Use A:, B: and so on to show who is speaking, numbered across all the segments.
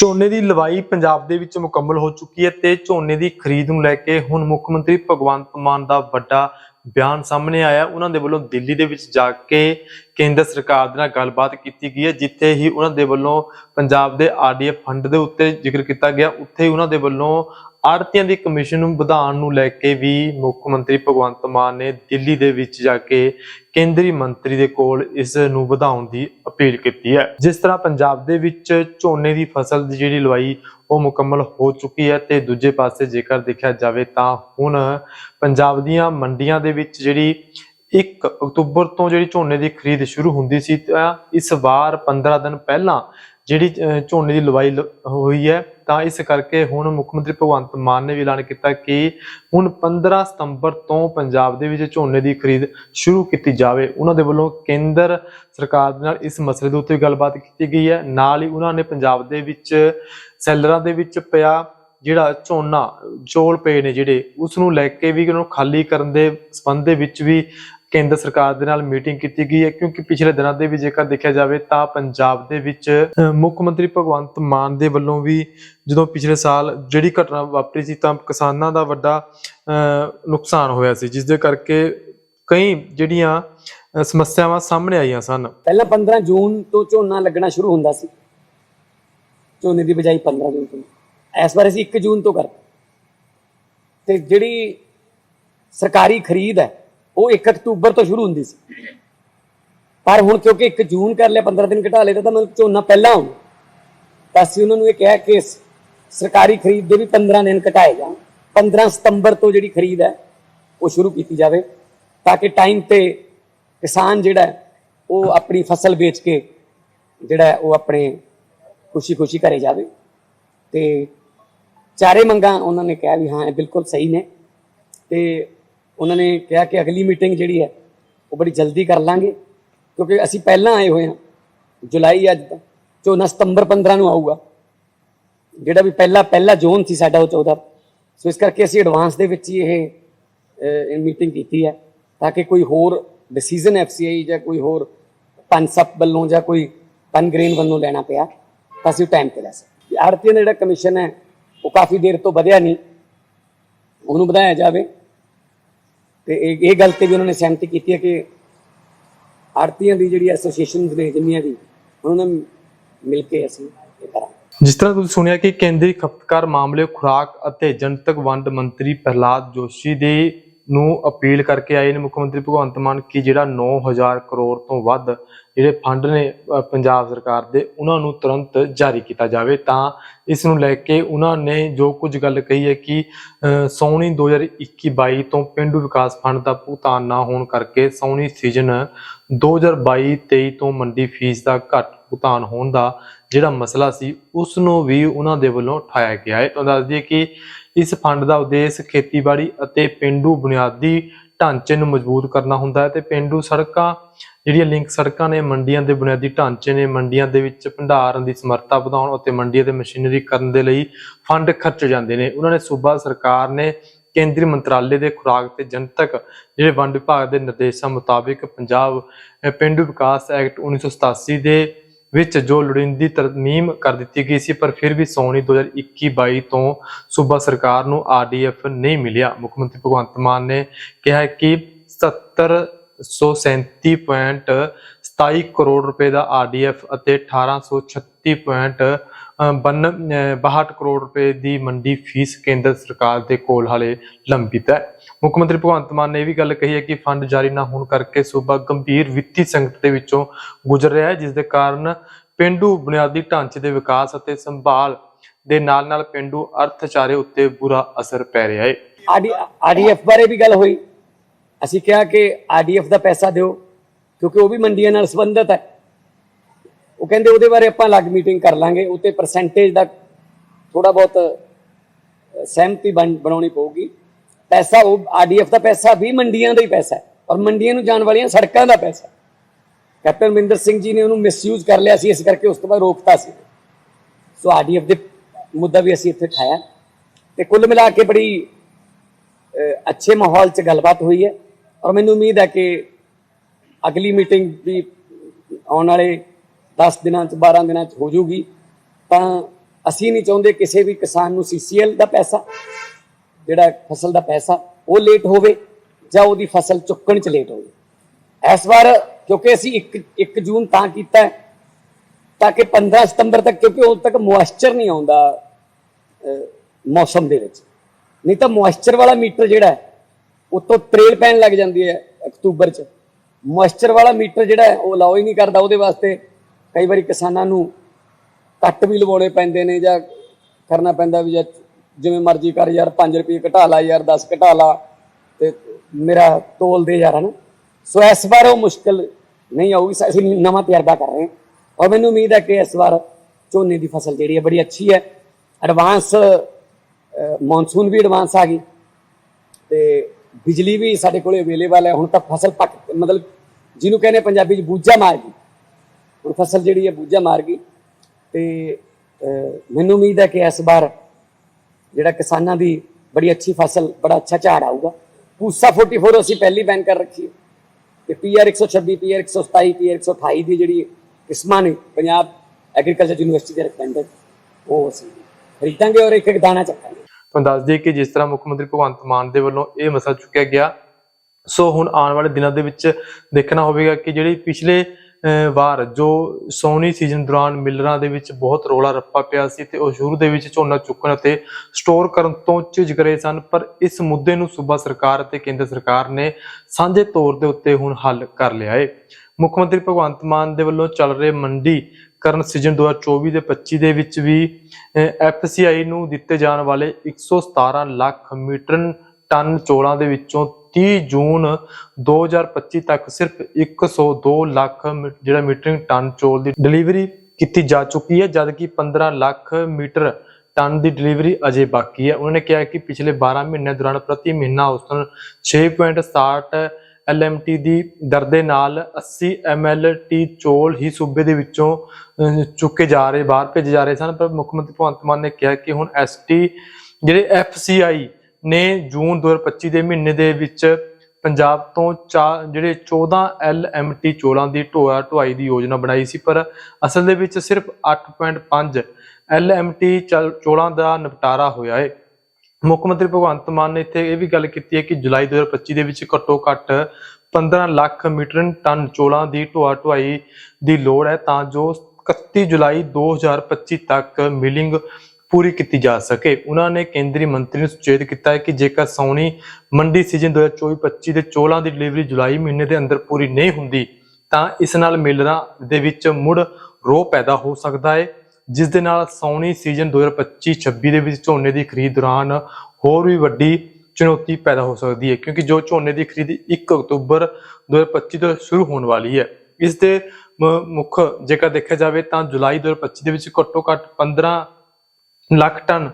A: ਝੋਨੇ ਦੀ ਲਵਾਈ ਪੰਜਾਬ ਦੇ ਵਿੱਚ ਮੁਕੰਮਲ ਹੋ ਚੁੱਕੀ ਹੈ ਤੇ ਝੋਨੇ ਦੀ ਖਰੀਦ ਨੂੰ ਲੈ ਕੇ ਹੁਣ ਮੁੱਖ ਮੰਤਰੀ ਭਗਵੰਤ ਮਾਨ ਦਾ ਵੱਡਾ ਬਿਆਨ ਸਾਹਮਣੇ ਆਇਆ। ਉਹਨਾਂ ਦੇ ਵੱਲੋਂ ਦਿੱਲੀ ਦੇ ਵਿੱਚ ਜਾ ਕੇ ਕੇਂਦਰ ਸਰਕਾਰ ਦੇ ਨਾਲ ਗੱਲਬਾਤ ਕੀਤੀ ਗਈ ਹੈ, ਜਿੱਥੇ ਹੀ ਉਹਨਾਂ ਦੇ ਵੱਲੋਂ ਪੰਜਾਬ ਦੇ ਆਰਡੀਐਫ ਫੰਡ ਦੇ ਉੱਤੇ ਜ਼ਿਕਰ ਕੀਤਾ ਗਿਆ। ਉੱਥੇ ਉਹਨਾਂ ਦੇ ਵੱਲੋਂ ਆੜਤੀਆਂ ਦੀ ਕਮਿਸ਼ਨ ਨੂੰ ਵਧਾਉਣ ਨੂੰ ਲੈ ਕੇ ਵੀ ਮੁੱਖ ਮੰਤਰੀ ਭਗਵੰਤ ਮਾਨ ਨੇ ਦਿੱਲੀ ਦੇ ਵਿੱਚ ਜਾ ਕੇ ਕੇਂਦਰੀ ਮੰਤਰੀ ਦੇ ਕੋਲ ਇਸ ਨੂੰ ਵਧਾਉਣ ਦੀ ਅਪੀਲ ਕੀਤੀ ਹੈ। ਜਿਸ ਤਰ੍ਹਾਂ ਪੰਜਾਬ ਦੇ ਵਿੱਚ ਝੋਨੇ ਦੀ ਫਸਲ ਦੀ ਜਿਹੜੀ ਲਵਾਈ ਉਹ ਮੁਕੰਮਲ ਹੋ ਚੁੱਕੀ ਹੈ ਤੇ ਦੂਜੇ ਪਾਸੇ ਜੇਕਰ ਦੇਖਿਆ ਜਾਵੇ ਤਾਂ ਹੁਣ ਪੰਜਾਬ ਦੀਆਂ ਮੰਡੀਆਂ ਦੇ ਵਿੱਚ ਜਿਹੜੀ 1 ਅਕਤੂਬਰ ਤੋਂ ਜਿਹੜੀ ਝੋਨੇ ਦੀ ਖਰੀਦ ਸ਼ੁਰੂ ਹੁੰਦੀ ਸੀ ਤਾਂ ਇਸ ਵਾਰ 15 ਦਿਨ ਪਹਿਲਾਂ ਜਿਹੜੀ ਝੋਨੇ ਦੀ ਲਵਾਈ ਹੋਈ ਹੈ, ਤਾਂ ਇਸ ਕਰਕੇ ਹੁਣ ਮੁੱਖ ਮੰਤਰੀ ਭਗਵੰਤ ਮਾਨ ਨੇ ਵੀ ਐਲਾਨ ਕੀਤਾ ਕਿ ਹੁਣ 15 ਸਤੰਬਰ ਤੋਂ ਪੰਜਾਬ ਦੇ ਵਿੱਚ ਝੋਨੇ ਦੀ ਖਰੀਦ ਸ਼ੁਰੂ ਕੀਤੀ ਜਾਵੇ। ਉਹਨਾਂ ਦੇ ਵੱਲੋਂ ਕੇਂਦਰ ਸਰਕਾਰ ਦੇ ਨਾਲ ਇਸ ਮਸਲੇ ਦੇ ਉੱਤੇ ਗੱਲਬਾਤ ਕੀਤੀ ਗਈ ਹੈ। ਨਾਲ ਹੀ ਉਹਨਾਂ ਨੇ ਪੰਜਾਬ ਦੇ ਵਿੱਚ ਸੈਲਰਾਂ ਦੇ ਵਿੱਚ ਪਿਆ ਜਿਹੜਾ ਝੋਨਾ, ਚੋਲ ਪਏ ਨੇ ਜਿਹੜੇ ਉਸ ਨੂੰ ਲੈ ਕੇ ਵੀ ਉਹਨਾਂ ਨੂੰ ਖਾਲੀ ਕਰਨ ਦੇ ਸੰਬੰਧ ਦੇ ਵਿੱਚ ਵੀ ਕੇਂਦਰ ਸਰਕਾਰ ਦੇ ਨਾਲ ਮੀਟਿੰਗ ਕੀਤੀ ਗਈ ਹੈ, ਕਿਉਂਕਿ ਪਿਛਲੇ ਦਿਨਾਂ ਦੇ ਵੀ ਜੇਕਰ ਦੇਖਿਆ ਜਾਵੇ ਤਾਂ ਪੰਜਾਬ ਦੇ ਵਿੱਚ ਮੁੱਖ ਮੰਤਰੀ ਭਗਵੰਤ ਮਾਨ ਦੇ ਵੱਲੋਂ ਵੀ ਜਦੋਂ ਪਿਛਲੇ ਸਾਲ ਜਿਹੜੀ ਘਟਨਾ ਵਾਪਰੀ ਸੀ ਤਾਂ ਕਿਸਾਨਾਂ ਦਾ ਵੱਡਾ ਨੁਕਸਾਨ ਹੋਇਆ ਸੀ ਜਿਸ ਦੇ ਕਰਕੇ ਕਈ ਜਿਹੜੀਆਂ ਸਮੱਸਿਆਵਾਂ ਸਾਹਮਣੇ ਆਈਆਂ ਸਨ।
B: ਪਹਿਲਾਂ 15 ਜੂਨ ਤੋਂ ਝੋਨਾ ਲੱਗਣਾ ਸ਼ੁਰੂ ਹੁੰਦਾ ਸੀ। ਝੋਨੇ ਦੀ ਬਜਾਈ 15 ਜੂਨ ਤੋਂ। ਇਸ ਵਾਰ ਅਸੀਂ 1 ਜੂਨ ਤੋਂ ਕਰ ਤੇ ਜਿਹੜੀ ਸਰਕਾਰੀ ਖਰੀਦ ਹੈ ਉਹ 1 ਅਕਤੂਬਰ ਤੋਂ ਸ਼ੁਰੂ ਹੁੰਦੀ ਸੀ। ਪਰ ਹੁਣ ਕਿਉਂਕਿ 1 ਜੂਨ ਕਰ ਲਿਆ 15 ਦਿਨ ਘਟਾ ਲਏ ਤਾਂ ਮਤਲਬ ਝੋਨਾ ਪਹਿਲਾਂ ਹੋਣਾ ਤਾਂ ਅਸੀਂ ਉਹਨਾਂ ਨੂੰ ਇਹ ਕਿਹਾ ਕਿ ਸਰਕਾਰੀ ਖਰੀਦ ਦੇ ਵੀ 15 ਦਿਨ ਘਟਾਏ ਜਾਣ। 15 ਸਤੰਬਰ ਤੋਂ ਜਿਹੜੀ ਖਰੀਦ ਹੈ, ਉਹ ਸ਼ੁਰੂ ਕੀਤੀ ਜਾਵੇ, ਤਾਂ ਕਿ ਟਾਈਮ ਤੇ ਕਿਸਾਨ ਜਿਹੜਾ ਉਹ ਆਪਣੀ ਫਸਲ ਵੇਚ ਕੇ ਜਿਹੜਾ ਉਹ ਆਪਣੇ ਖੁਸ਼ੀ-ਖੁਸ਼ੀ ਘਰੇ ਜਾਵੇ। ਤੇ ਚਾਰੇ ਮੰਗਾਂ ਉਹਨਾਂ ਨੇ ਕਿਹਾ ਵੀ ਹਾਂ, ਇਹ ਬਿਲਕੁਲ ਸਹੀ ਨੇ। ਤੇ ਉਹਨਾਂ ਨੇ ਕਿਹਾ ਕਿ ਅਗਲੀ ਮੀਟਿੰਗ ਜਿਹੜੀ ਹੈ, ਉਹ ਬੜੀ ਜਲਦੀ ਕਰ ਲਾਂਗੇ, ਕਿਉਂਕਿ ਅਸੀਂ ਪਹਿਲਾਂ ਆਏ ਹੋਏ ਹਾਂ, ਜੁਲਾਈ ਅੱਜ ਦਾ ਝੋਨਾ ਸਤੰਬਰ 15 ਨੂੰ ਆਊਗਾ, ਜਿਹੜਾ ਵੀ ਪਹਿਲਾ ਪਹਿਲਾ ਜ਼ੋਨ ਸੀ ਸਾਡਾ ਉਹ 14 ਸੋ ਇਸ ਕਰਕੇ ਅਸੀਂ ਐਡਵਾਂਸ ਦੇ ਵਿੱਚ ਹੀ ਇਹ ਮੀਟਿੰਗ ਕੀਤੀ ਹੈ, ਤਾਂ ਕਿ ਕੋਈ ਹੋਰ ਡਿਸੀਜਨ ਐਫਸੀਆਈ ਜਾਂ ਕੋਈ ਹੋਰ ਪਨਸਪ ਵੱਲੋਂ ਜਾਂ ਕੋਈ ਪਨਗ੍ਰੇਨ ਵੱਲੋਂ ਲੈਣਾ ਪਿਆ, ਤਾਂ ਅਸੀਂ ਟਾਈਮ ਤੇ ਲੈ ਸਕੀਏ ਆੜਤੀਆਂ ਦਾ ਜਿਹੜਾ ਕਮਿਸ਼ਨ ਹੈ, ਉਹ ਕਾਫੀ ਦੇਰ ਤੋਂ ਵਧਿਆ ਨਹੀਂ, ਉਹਨੂੰ ਵਧਾਇਆ ਜਾਵੇ। ਤੇ ਇਹ ਇਹ ਗੱਲ ਤੇ ਵੀ ਉਹਨਾਂ ਨੇ ਸਹਿਮਤੀ ਕੀਤੀ ਹੈ ਕਿ ਆੜਤੀਆਂ ਦੀ ਜਿਹੜੀ ਐਸੋਸੀਏਸ਼ਨਸ ਨੇ ਜਿੰਨੀਆਂ ਵੀ, ਉਹਨਾਂ ਨਾਲ ਮਿਲ ਕੇ ਅਸੀਂ ਇਹ ਕਰਾਂਗੇ।
A: ਜਿਸ ਤਰ੍ਹਾਂ ਤੁਸੀਂ ਸੁਣਿਆ ਕਿ ਕੇਂਦਰੀ ਖਪਤਕਾਰ ਮਾਮਲੇ, ਖੁਰਾਕ ਅਤੇ ਜਨਤਕ ਵੰਡ ਮੰਤਰੀ ਪ੍ਰਹਲਾਦ ਜੋਸ਼ੀ ਦੇ ਨੂੰ ਅਪੀਲ ਕਰਕੇ ਆਏ ਨੇ ਮੁੱਖ ਮੰਤਰੀ ਭਗਵੰਤ ਮਾਨ ਕਿ ਜਿਹੜਾ 9000 ਕਰੋੜ ਤੋਂ ਵੱਧ ਜਿਹੜੇ ਫੰਡ ਨੇ ਪੰਜਾਬ ਸਰਕਾਰ ਦੇ ਉਹਨਾਂ ਨੂੰ ਤੁਰੰਤ ਜਾਰੀ ਕੀਤਾ ਜਾਵੇ। ਤਾਂ ਇਸ ਨੂੰ ਲੈ ਕੇ ਉਹਨਾਂ ਨੇ ਜੋ ਕੁਝ ਗੱਲ ਕਹੀ ਹੈ ਕਿ ਅ, ਸੌਣੀ 2021-22 ਤੋਂ ਪਿੰਡੂ ਵਿਕਾਸ ਫੰਡ ਦਾ ਭੁਗਤਾਨ ਨਾ ਹੋਣ ਕਰਕੇ ਸੌਣੀ ਸੀਜ਼ਨ 2022-23 ਤੋਂ ਮੰਡੀ ਫੀਸ ਦਾ ਘੱਟ ਭੁਗਤਾਨ ਹੋਣ ਦਾ ਜਿਹੜਾ ਮਸਲਾ ਸੀ ਉਸ ਨੂੰ ਵੀ ਉਹਨਾਂ ਦੇ ਵੱਲੋਂ ਉਠਾਇਆ ਗਿਆ ਹੈ। ਤਾਂ ਦੱਸ ਦਈਏ ਕਿ ਇਸ ਫੰਡ ਦਾ ਉਦੇਸ਼ ਖੇਤੀਬਾੜੀ ਅਤੇ ਪਿੰਡੂ ਬੁਨਿਆਦੀ ਢਾਂਚੇ ਨੂੰ ਮਜ਼ਬੂਤ ਕਰਨਾ ਹੁੰਦਾ ਹੈ ਤੇ ਪਿੰਡੂ ਸੜਕਾਂ ਜਿਹੜੀਆਂ ਲਿੰਕ ਸੜਕਾਂ ਨੇ ਮੰਡੀਆਂ ਦੇ ਬੁਨਿਆਦੀ ਢਾਂਚੇ ਨੇ ਮੰਡੀਆਂ ਦੇ ਵਿੱਚ ਭੰਡਾਰਨ ਦੀ ਸਮਰੱਥਾ ਵਧਾਉਣ ਅਤੇ ਮੰਡੀਆਂ ਦੇ ਮਸ਼ੀਨਰੀ ਕਰਨ ਦੇ ਲਈ ਫੰਡ ਖਰਚ ਜਾਂਦੇ ਨੇ। ਉਹਨਾਂ ਨੇ ਸੂਬਾ ਸਰਕਾਰ ਨੇ ਕੇਂਦਰੀ ਮੰਤਰਾਲੇ ਦੇ ਖੁਰਾਕ ਤੇ ਜਨਤਕ ਜਿਹੜੇ ਵੰਡ ਵਿਭਾਗ ਦੇ ਨਿਰਦੇਸ਼ਾਂ ਮੁਤਾਬਿਕ ਪੰਜਾਬ ਅਹ, ਪਿੰਡੂ ਵਿਕਾਸ ਐਕਟ 1987 ਦੇ ਵਿੱਚ ਜੋ ਲੋੜੀਂਦੀ ਤਰਮੀਮ ਕਰ ਦਿੱਤੀ ਗਈ ਸੀ, ਪਰ ਫਿਰ ਵੀ ਸੌਣੀ 2021-22 ਤੋਂ ਸੂਬਾ ਸਰਕਾਰ ਨੂੰ ਆਰਡੀਐਫ ਨਹੀਂ ਮਿਲਿਆ। ਮੁੱਖ ਮੰਤਰੀ ਭਗਵੰਤ ਮਾਨ ਨੇ ਕਿਹਾ ਕਿ 7737.27 ਕਰੋੜ ਰੁਪਏ ਦਾ ਆਰਡੀਐਫ ਅਤੇ 1836.62 ਕਰੋੜ ਰੁਪਏ ਦੀ ਮੰਡੀ ਫੀਸ ਕੇਂਦਰ ਸਰਕਾਰ ਦੇ ਕੋਲ ਹਾਲੇ ਲੰਬਿਤ ਹੈ। ਮੁੱਖ ਮੰਤਰੀ ਭਗਵੰਤ ਮਾਨ ਨੇ ਇਹ ਵੀ ਗੱਲ ਕਹੀ ਹੈ ਕਿ ਫੰਡ ਜਾਰੀ ਨਾ ਹੋਣ ਕਰਕੇ ਸੂਬਾ ਗੰਭੀਰ ਵਿੱਤੀ ਸੰਕਟ ਦੇ ਵਿੱਚੋਂ ਗੁਜ਼ਰ ਰਿਹਾ ਹੈ, ਜਿਸ ਦੇ ਕਾਰਨ ਪਿੰਡੂ ਬੁਨਿਆਦੀ ਢਾਂਚੇ ਦੇ ਵਿਕਾਸ ਅਤੇ ਸੰਭਾਲ ਦੇ ਨਾਲ ਨਾਲ ਪਿੰਡੂ ਅਰਥਚਾਰੇ ਉੱਤੇ ਬੁਰਾ ਅਸਰ ਪੈ ਰਿਹਾ ਹੈ।
B: ਆਰਡੀਐਫ ਬਾਰੇ ਵੀ ਗੱਲ ਹੋਈ। ਅਸੀਂ ਕਿਹਾ ਕਿ ਆਰਡੀਐਫ ਦਾ ਪੈਸਾ ਦਿਓ, ਕਿਉਂਕਿ ਉਹ ਵੀ ਮੰਡੀਆਂ ਨਾਲ ਸੰਬੰਧਿਤ ਹੈ। ਉਹ ਕਹਿੰਦੇ ਉਹਦੇ ਬਾਰੇ ਆਪਾਂ ਅਲੱਗ ਮੀਟਿੰਗ ਕਰ ਲਾਂਗੇ, ਉਤੇ ਪਰਸੈਂਟੇਜ ਦਾ ਥੋੜਾ ਬਹੁਤ ਸਹਿਮਤੀ ਬਣ- ਬਣਾਉਣੀ ਪਊਗੀ। ਪੈਸਾ, ਉਹ ਆਰਡੀਐਫ ਦਾ ਪੈਸਾ ਵੀ ਮੰਡੀਆਂ ਦਾ ਹੀ ਪੈਸਾ ਹੈ, ਔਰ ਮੰਡੀਆਂ ਨੂੰ ਜਾਣ ਵਾਲੀਆਂ ਸੜਕਾਂ ਦਾ ਪੈਸਾ ਕੈਪਟਨ ਅਮਰਿੰਦਰ ਸਿੰਘ ਜੀ ਨੇ ਉਹਨੂੰ ਮਿਸਯੂਜ਼ ਕਰ ਲਿਆ ਸੀ, ਇਸ ਕਰਕੇ ਉਸ ਤੋਂ ਬਾਅਦ ਰੋਕਤਾ ਸੀ। ਸੋ ਆਰਡੀਐਫ ਦੇ ਮੁੱਦਾ ਵੀ ਅਸੀਂ ਇੱਥੇ ਠਾਇਆ ਤੇ ਕੁੱਲ ਮਿਲਾ ਕੇ ਬੜੀ ਅੱਛੇ ਮਾਹੌਲ 'ਚ ਗੱਲਬਾਤ ਹੋਈ ਹੈ। ਔਰ ਮੈਨੂੰ ਉਮੀਦ ਹੈ ਕਿ ਅਗਲੀ ਮੀਟਿੰਗ ਵੀ ਆਉਣ ਵਾਲੇ 10 ਦਿਨਾਂ 'ਚ 12 ਦਿਨਾਂ 'ਚ ਹੋ ਜੂਗੀ ਤਾਂ ਅਸੀਂ ਨਹੀਂ ਚਾਹੁੰਦੇ ਕਿਸੇ ਵੀ ਕਿਸਾਨ ਨੂੰ ਸੀਸੀਐਲ ਦਾ ਪੈਸਾ, ਜਿਹੜਾ ਫਸਲ ਦਾ ਪੈਸਾ, ਉਹ ਲੇਟ ਹੋਵੇ ਜਾਂ ਉਹਦੀ ਫਸਲ ਚੁੱਕਣ ਚ ਲੇਟ ਹੋਵੇ। ਇਸ ਵਾਰ ਕਿਉਂਕਿ ਅਸੀਂ 1 1 ਜੂਨ ਤਾਂ ਕੀਤਾ ਤਾਂ ਕਿ 15 ਸਤੰਬਰ ਤੱਕ, ਕਿਉਂਕਿ ਉਦੋਂ ਤੱਕ ਮੋਇਸਚਰ ਨਹੀਂ ਆਉਂਦਾ ਮੌਸਮ ਦੇ ਵਿੱਚ। ਨਹੀਂ ਤਾਂ ਮੋਇਸਚਰ ਵਾਲਾ ਮੀਟਰ ਜਿਹੜਾ ਹੈ, ਉਤੋਂ ਤਰੇਲ ਪੈਣ ਲੱਗ ਜਾਂਦੀ ਹੈ ਅਕਤੂਬਰ ਚ। ਮੋਇਸਚਰ ਵਾਲਾ ਮੀਟਰ ਜਿਹੜਾ ਉਹ ਲਾਓ ਹੀ ਨਹੀਂ ਕਰਦਾ ਉਹਦੇ ਵਾਸਤੇ। ਕਈ ਵਾਰੀ ਕਿਸਾਨਾਂ ਨੂੰ ਕੱਟ ਵੀ ਲਵਾਉਣੇ ਪੈਂਦੇ ਨੇ ਜਾਂ ਕਰਨਾ ਪੈਂਦਾ ਵੀ ਜਾਂ ਜਿਵੇਂ ਮਰਜ਼ੀ ਕਰ ਯਾਰ 5 ਰੁਪਏ ਘਟਾ ਲਾ, ਯਾਰ 10 ਘਟਾ ਲਾ ਤੇ ਮੇਰਾ ਤੋਲ ਦੇ ਯਾਰ ਹਨਾ। ਸੋ ਇਸ ਵਾਰ ਉਹ ਮੁਸ਼ਕਲ ਨਹੀਂ ਆਊਗੀ ਅਸੀਂ ਨਵਾਂ ਤਜਰਬਾ ਕਰ ਰਹੇ ਹਾਂ। ਔਰ ਮੈਨੂੰ ਉਮੀਦ ਹੈ ਕਿ ਇਸ ਵਾਰ ਝੋਨੇ ਦੀ ਫਸਲ ਜਿਹੜੀ ਹੈ ਬੜੀ ਅੱਛੀ ਹੈ। ਐਡਵਾਂਸ ਮੌਨਸੂਨ ਵੀ ਐਡਵਾਂਸ ਆ ਗਈ ਤੇ ਬਿਜਲੀ ਵੀ ਸਾਡੇ ਕੋਲੇ ਅਵੇਲੇਬਲ ਹੈ। ਹੁਣ ਤਾਂ ਫਸਲ ਪੱਕ ਮਤਲਬ ਜਿਹਨੂੰ ਕਹਿੰਦੇ ਪੰਜਾਬੀ ਚ ਬੂਝਾ ਮਾਰ ਗਈ। ਫਸਲ ਜਿਹੜੀ ਹੈ ਬੂਝਾ ਮਾਰ ਗਈ ਤੇ ਮੈਨੂੰ ਉਮੀਦ ਹੈ ਕਿ ਇਸ ਵਾਰ ਜਿਹੜਾ ਕਿਸਾਨਾਂ ਦੀ ਬੜੀ ਅੱਛੀ ਫਸਲ, ਬੜਾ ਅੱਛਾ ਝਾੜ ਆਊਗਾ। ਪੂਸਾ 44 ਅਸੀਂ ਪਹਿਲੀ ਬੈਨ ਕਰ ਰੱਖੀ ਹੈ। ਤੇ ਪੀਆਰ 126 ਪੀਆਰ 127 ਪੀਆਰ 128 ਦੀ ਜਿਹੜੀ ਕਿਸਮਾਂ ਨੇ ਪੰਜਾਬ ਐਗਰੀਕਲਚਰ ਯੂਨੀਵਰਸਿਟੀ ਦੇ ਰਿਕਮੈਂਡਡ ਉਹ ਅਸੀਂ ਖਰੀਦਾਂਗੇ ਔਰ ਇੱਕ ਇੱਕ ਦਾਣਾ ਚੱਕਾਂਗੇ।
A: ਤੁਹਾਨੂੰ ਦੱਸ ਦਈਏ ਕਿ ਜਿਸ ਤਰ੍ਹਾਂ ਮੁੱਖ ਮੰਤਰੀ ਭਗਵੰਤ ਮਾਨ ਦੇ ਵੱਲੋਂ ਇਹ ਮਸਲਾ ਚੁੱਕਿਆ ਗਿਆ, ਸੋ ਹੁਣ ਆਉਣ ਵਾਲੇ ਦਿਨਾਂ ਦੇ ਵਿੱਚ ਦੇਖਣਾ ਹੋਵੇਗਾ ਕਿ ਜਿਹੜੀ ਪਿਛਲੇ ਵਾਰ ਜੋ ਸੌਣੀ ਸੀਜ਼ਨ ਦੌਰਾਨ ਮਿਲਰਾਂ ਦੇ ਵਿੱਚ ਬਹੁਤ ਰੋਲਾ ਰੱਪਾ ਪਿਆ ਸੀ ਤੇ ਉਹ ਸ਼ੁਰੂ ਦੇ ਵਿੱਚ ਝੋਨਾ ਚੁੱਕਣ ਅਤੇ ਸਟੋਰ ਕਰਨ ਤੋਂ ਝਿਜਕ ਰਹੇ ਸਨ, ਪਰ ਇਸ ਮੁੱਦੇ ਨੂੰ ਸੂਬਾ ਸਰਕਾਰ ਅਤੇ ਕੇਂਦਰ ਸਰਕਾਰ ਨੇ ਸਾਂਝੇ ਤੌਰ ਦੇ ਉੱਤੇ ਹੁਣ ਹੱਲ ਕਰ ਲਿਆ ਹੈ ਮੁੱਖ ਮੰਤਰੀ ਭਗਵੰਤ ਮਾਨ ਦੇ ਵੱਲੋਂ ਚੱਲ ਰਹੇ ਮੰਡੀ ਕਰਨ ਸੀਜ਼ਨ 2024 ਦੇ 25 ਦੇ ਵਿੱਚ ਵੀ ਐਫਸੀਆਈ ਨੂੰ ਦਿੱਤੇ ਜਾਣ ਵਾਲੇ 117 ਲੱਖ ਮੀਟਰ ਟਨ ਚੋਲਾਂ ਦੇ ਵਿੱਚੋਂ 30 ਜੂਨ 2025 ਤੱਕ ਸਿਰਫ 102 ਲੱਖ ਮੀ- ਜਿਹੜਾ ਮੀਟਰਿੰਗ ਟਨ ਚੋਲ ਦੀ ਡਿਲੀਵਰੀ ਕੀਤੀ ਜਾ ਚੁੱਕੀ ਹੈ ਜਦਕਿ 15 ਲੱਖ ਮੀਟਰ ਟਨ ਦੀ ਡਿਲੀਵਰੀ ਅਜੇ ਬਾਕੀ ਹੈ। ਉਹਨਾਂ ਨੇ ਕਿਹਾ ਕਿ ਪਿਛਲੇ 12 ਮਹੀਨਿਆਂ ਦੌਰਾਨ ਪ੍ਰਤੀ ਮਹੀਨਾ ਔਸਤਨ 6.67 ਐਲਐਮਟੀ ਦੀ ਦਰ ਦੇ ਨਾਲ 80 ਐਮਐਲਟੀ ਚੋਲ ਹੀ ਸੂਬੇ ਦੇ ਵਿੱਚੋਂ ਚੁੱਕੇ ਜਾ ਰਹੇ, ਬਾਹਰ ਭੇਜੇ ਜਾ ਰਹੇ ਸਨ। ਪਰ ਮੁੱਖ ਮੰਤਰੀ ਭਗਵੰਤ ਮਾਨ ਨੇ ਕਿਹਾ ਕਿ ਹੁਣ ਐਸਟੀ ਜਿਹੜੇ ਐਫਸੀਆਈ ਨੇ ਜੂਨ 2025 ਦੇ ਮਹੀਨੇ ਦੇ ਵਿੱਚ ਪੰਜਾਬ ਤੋਂ ਚਾ- ਜਿਹੜੇ 14 ਐਲਐਮਟੀ ਚੋਲਾਂ ਦੀ ਢੋਆ ਢੁਆਈ ਦੀ ਯੋਜਨਾ ਬਣਾਈ ਸੀ, ਪਰ ਅਸਲ ਦੇ ਵਿੱਚ ਸਿਰਫ 8.5 ਐਲਐਮਟੀ ਚੋਲਾਂ ਦਾ ਨਿਪਟਾਰਾ ਹੋਇਆ ਹੈ ਮੁੱਖ ਮੰਤਰੀ ਭਗਵੰਤ ਮਾਨ ਨੇ ਇੱਥੇ ਇਹ ਵੀ ਗੱਲ ਕੀਤੀ ਹੈ ਕਿ ਜੁਲਾਈ 2025 ਦੇ ਵਿੱਚ ਘੱਟੋ ਘੱਟ 15 ਲੱਖ ਮੀਟਰ ਟਨ ਚੋਲਾਂ ਦੀ ਢੋਆ ਢੁਆਈ ਦੀ ਲੋੜ ਹੈ, ਤਾਂ ਜੋ 31 ਜੁਲਾਈ 2025 ਤੱਕ ਮਿਲਿੰਗ ਪੂਰੀ ਕੀਤੀ ਜਾ ਸਕੇ। ਉਹਨਾਂ ਨੇ ਕੇਂਦਰੀ ਮੰਤਰੀ ਨੂੰ ਸੁਚੇਤ ਕੀਤਾ ਹੈ ਕਿ ਜੇਕਰ ਸੌਣੀ ਮੰਡੀ ਸੀਜ਼ਨ 2024-25 ਦੇ ਚੋਲਾਂ ਦੀ ਡਿਲੀਵਰੀ ਜੁਲਾਈ ਮਹੀਨੇ ਦੇ ਅੰਦਰ ਪੂਰੀ ਨਹੀਂ ਹੁੰਦੀ, ਤਾਂ ਇਸ ਨਾਲ ਮਿਲਰਾਂ ਦੇ ਵਿੱਚ ਮੁੜ ਰੋਹ ਪੈਦਾ ਹੋ ਸਕਦਾ ਹੈ, ਜਿਸ ਦੇ ਨਾਲ ਸੌਣੀ ਸੀਜ਼ਨ 2025-26 ਦੇ ਵਿੱਚ ਝੋਨੇ ਦੀ ਖਰੀਦ ਦੌਰਾਨ ਹੋਰ ਵੀ ਵੱਡੀ ਚੁਣੌਤੀ ਪੈਦਾ ਹੋ ਸਕਦੀ ਹੈ, ਕਿਉਂਕਿ ਜੋ ਝੋਨੇ ਦੀ ਖਰੀਦ 1 ਅਕਤੂਬਰ 2025 ਤੋਂ ਸ਼ੁਰੂ ਹੋਣ ਵਾਲੀ ਹੈ, ਇਸ ਦੇ ਮੁੱਖ ਜੇਕਰ ਦੇਖਿਆ ਜਾਵੇ ਤਾਂ ਜੁਲਾਈ 2025 ਦੇ ਵਿੱਚ ਘੱਟੋ ਘੱਟ 15 ਲੱਖ ਟਨ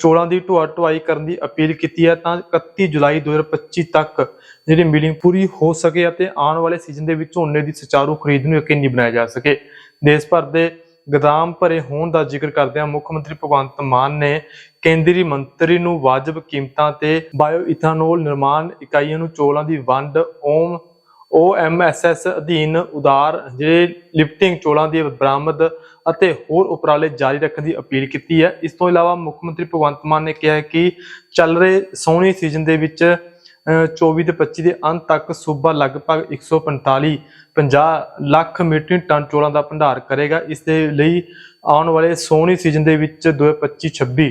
A: ਚੋਲਾਂ ਦੀ ਢੋਆ ਢੁਆਈ ਕਰਨ ਦੀ ਅਪੀਲ ਕੀਤੀ ਹੈ ਤਾਂ 31 ਜੁਲਾਈ 2025 ਤੱਕ ਜਿਹੜੀ ਮੀਟਿੰਗ ਪੂਰੀ ਹੋ ਸਕੇ ਅਤੇ ਆਉਣ ਵਾਲੇ ਸੀਜ਼ਨ ਦੇ ਵਿੱਚ ਝੋਨੇ ਦੀ ਸੁਚਾਰੂ ਖਰੀਦ ਨੂੰ ਯਕੀਨੀ ਬਣਾਇਆ ਜਾ ਸਕੇ। ਦੇਸ਼ ਭਰ ਦੇ ਗਦਾਮ ਭਰੇ ਹੋਣ ਦਾ ਜ਼ਿਕਰ ਕਰਦਿਆਂ ਮੁੱਖ ਮੰਤਰੀ ਭਗਵੰਤ ਮਾਨ ਨੇ ਕੇਂਦਰੀ ਮੰਤਰੀ ਨੂੰ ਵਾਜਬ ਕੀਮਤਾਂ ਤੇ ਬਾਇਓ ਇਥਾਨੋਲ ਨਿਰਮਾਣ ਇਕਾਈਆਂ ਨੂੰ ਚੋਲਾਂ ਦੀ ਵੰਡ, ਓਮ ਉਹ OMSS ਅਧੀਨ ਉਦਾਰ ਜਿਹੜੇ ਲਿਫਟਿੰਗ ਚੋਲਾਂ ਦੀ ਬਰਾਮਦ ਅਤੇ ਹੋਰ ਉਪਰਾਲੇ ਜਾਰੀ ਰੱਖਣ ਦੀ ਅਪੀਲ ਕੀਤੀ ਹੈ। ਇਸ ਤੋਂ ਇਲਾਵਾ ਮੁੱਖ ਮੰਤਰੀ ਭਗਵੰਤ ਮਾਨ ਨੇ ਕਿਹਾ ਕਿ ਚੱਲ ਰਹੇ ਸੋਹਣੀ ਸੀਜ਼ਨ ਦੇ ਵਿੱਚ ਅਹ, 24 ਤੇ 25 ਦੇ ਅੰਤ ਤੱਕ ਸੂਬਾ ਲਗਭਗ 145 50 ਲੱਖ ਮੀਟ੍ਰਿਕ ਟਨ ਚੋਲਾਂ ਦਾ ਭੰਡਾਰ ਕਰੇਗਾ। ਇਸ ਦੇ ਲਈ ਆਉਣ ਵਾਲੇ ਸੋਹਣੀ ਸੀਜ਼ਨ ਦੇ ਵਿੱਚ 2025 26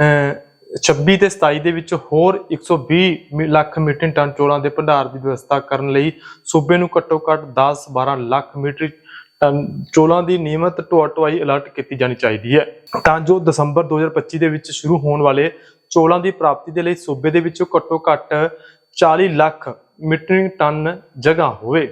A: ਅਹ 26 ਤੇ 27 ਦੇ ਵਿੱਚ ਹੋਰ 120 ਮਿ- ਲੱਖ ਮੀਟ੍ਰਿਕ ਟਨ ਚੋਲਾਂ ਦੇ ਭੰਡਾਰ ਦੀ ਵਿਵਸਥਾ ਕਰਨ ਲਈ ਸੂਬੇ ਨੂੰ ਘੱਟੋ ਘੱਟ 10-12 ਲੱਖ ਮੀਟ੍ਰਿਕ ਟਨ ਚੋਲਾਂ ਦੀ ਨਿਯਮਤ ਢੋਆ ਢੁਆਈ ਅਲਰਟ ਕੀਤੀ ਜਾਣੀ ਚਾਹੀਦੀ ਹੈ। ਤਾਂ ਜੋ ਦਸੰਬਰ 2025 ਦੇ ਵਿੱਚ ਸ਼ੁਰੂ ਹੋਣ ਵਾਲੇ ਚੋਲਾਂ ਦੀ ਪ੍ਰਾਪਤੀ ਦੇ ਲਈ ਸੂਬੇ ਦੇ ਵਿੱਚੋਂ ਘੱਟੋ ਘੱਟ 40 ਲੱਖ ਮੀਟ੍ਰਿਕ ਟਨ ਜਗ੍ਹਾ ਹੋਵੇ।